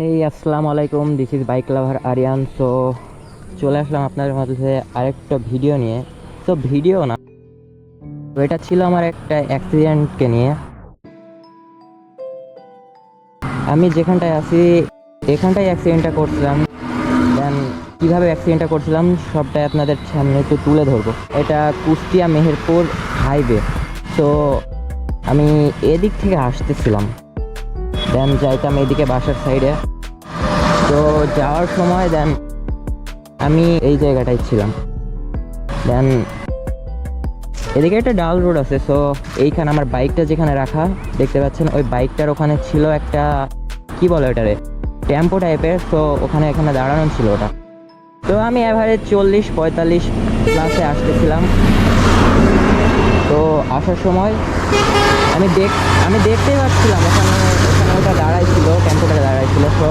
হেই আসসালামু আলাইকুম this is bike lover Ariyan so চলে আসলাম আপনাদের মধ্যে আরেকটা ভিডিও নিয়ে। তো ভিডিও না, এটা ছিল আমার একটা অ্যাক্সিডেন্টকে নিয়ে। আমি যেখানটায় আছি, এখানটায় অ্যাক্সিডেন্টটা করছিলাম। দেন কীভাবে অ্যাক্সিডেন্টটা করছিলাম, সবটাই আপনাদের সামনে একটু তুলে ধরবো। এটা কুষ্টিয়া মেহেরপুর হাইওয়ে তো আমি এদিক থেকে আসতেছিলাম। দেন যাইতাম এদিকে বাসার সাইডে তো যাওয়ার সময় দেন আমি এই জায়গাটায় ছিলাম। দেন এদিকে একটা ডাল রোড আছে সো এইখানে আমার বাইকটা যেখানে রাখা, দেখতে পাচ্ছেন, ওই বাইকটার ওখানে ছিল একটা, কি বলে ওটারে টেম্পো টাইপের তো ওখানে এখানে দাঁড়ানো ছিল ওটা। তো আমি অ্যাভারেজ চল্লিশ, পঁয়তাল্লিশ ক্লাসে আসতেছিলাম। তো আসার সময় আমি দেখ, আমি দেখতেই পাচ্ছিলাম, ওখানে ওখানে ওটা দাঁড়াইছিল টেম্পোটা দাঁড়াইছিল। তো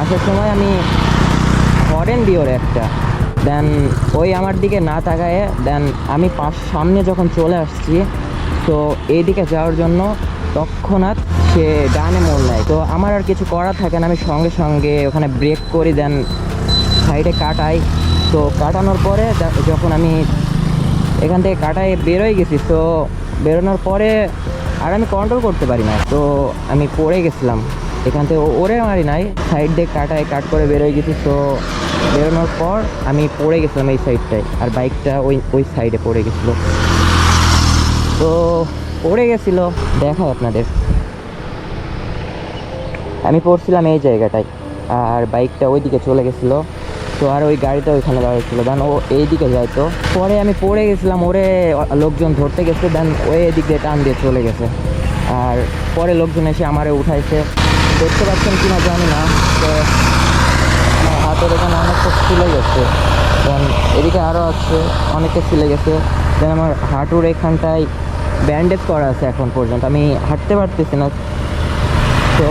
আসার সময় আমি হরেন দিই ওর একটা। দেন ওই আমার দিকে না তাকায়, দেন আমি পাশ, সামনে যখন চলে আসছি, তো এইদিকে যাওয়ার জন্য তৎক্ষণাৎ সে ডানে মোড় নেয়। তো আমার আর কিছু করার থাকে না, আমি সঙ্গে সঙ্গে ওখানে ব্রেক করি, দেন সাইডে কাটাই। তো কাটানোর পরে যখন আমি এখান থেকে কাটায় বেরোয় গেছি, তো বেরোনোর পরে আর আমি কন্ট্রোল করতে পারি না। তো আমি পড়ে গেছিলাম। এখান থেকে ওরে মারি নাই। সাইড দিয়ে কাটায় কাট করে বেরোয় গেছি। তো বেরোনোর পর আমি পড়ে গেছিলাম এই সাইডটায় আর বাইকটা ওই ওই সাইডে পড়ে গেছিল। তো পড়ে গেছিল। দেখায় আপনাদের। আমি পড়ছিলাম এই জায়গাটায়। আর বাইকটা ওইদিকে চলে গেছিল। তো আর ওই গাড়িটা ওইখানে দাঁড়িয়েছিল দেন ও এই দিকে যাইতো পরে আমি পড়ে গেছিলাম, ওরে লোকজন ধরতে গেছে দেন ওই এদিক দিয়ে টান দিয়ে চলে গেছে। আর পরে লোকজন এসে আমারে উঠাইছে। দেখতে পাচ্ছেন কি না জানি না, তো হাতের এখানে অনেকটা ছিলে গেছে। দেন এদিকে আরও আছে, অনেকটা ছিলে গেছে। দেন আমার হাঁটুর এখানটায় ব্যান্ডেজ করা আছে এখন পর্যন্ত। আমি হাঁটতে পারতেছি না। তো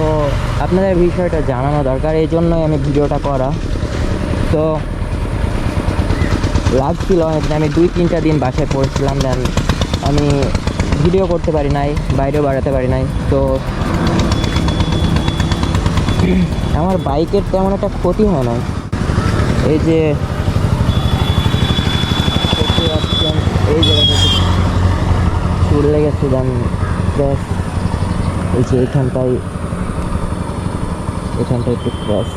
আপনাদের বিষয়টা জানানো দরকার, এই জন্যই আমি ভিডিওটা করা। তো লাগছিল আমি দুই, তিনটা দিন বাসায় পড়ছিলাম দেন আমি ভিডিও করতে পারি নাই, বাইরেও বাড়াতে পারি নাই, তো আমার বাইকের তেমন একটা ক্ষতি হয় না এই যে এই জায়গাটা চুল দেন এই যে এখানটায় এখানটায় একটু ক্র্যাশ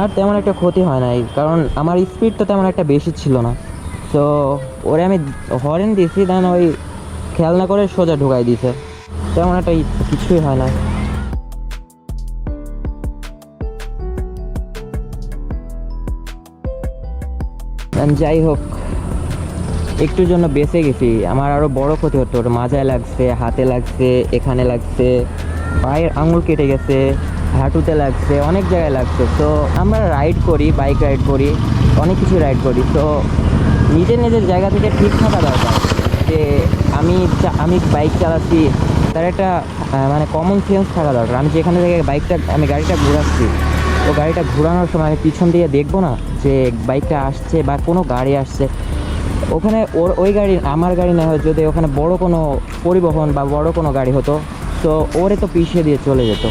আর তেমন একটা ক্ষতি হয় নাই কারণ আমার স্পিডটা তেমন একটা বেশি ছিল না। তো ওরে আমি হরেন দিয়েছি দেন ওই খেয়াল না করে সোজা ঢুকাই দিয়েছে তেমন একটা কিছুই হয় না। যাই হোক, একটুর জন্য বেঁচে গেছি। আমার আরও বড় ক্ষতি হতো মাজায় লাগছে, হাতে লাগছে, এখানে লাগছে, পায়ের আঙুল কেটে গেছে। হাঁটুতে লাগছে, অনেক জায়গায় লাগছে। তো আমরা রাইড করি বাইক রাইড করি, অনেক কিছু রাইড করি। তো নিজের নিজের জায়গা থেকে ঠিক থাকা দরকার। যে আমি আমি বাইক চালাচ্ছি, তার একটা মানে কমন সেন্স থাকা দরকার। আমি যেখানে থেকে বাইকটা আমি গাড়িটা ঘোরাচ্ছি, তো গাড়িটা ঘোরানোর সময় আমি পিছন দিয়ে দেখব না যে বাইকটা আসছে বা কোনো গাড়ি আসছে। ওখানে ওর, ওই গাড়ি, আমার গাড়ি না হয়, যদি ওখানে বড় কোনো পরিবহন বা বড় কোনো গাড়ি হতো, তো ওরে তো পিছিয়ে দিয়ে চলে যেত।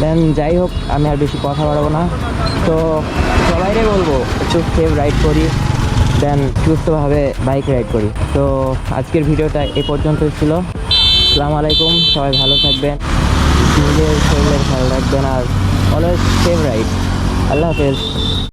দেন যাই হোক, আমি আর বেশি কথা বাড়াবো না। তো সবাইরে বলব, একটু সেফ রাইড করি দেন সুস্থভাবে বাইক রাইড করি। তো আজকের ভিডিওটা এ পর্যন্ত ছিল। আসসালামু আলাইকুম, সবাই ভালো থাকবেন। নিজের শরীরের ভালো রাখবেন আর অলওয়েজ সেফ রাইড আল্লাহ হাফেজ।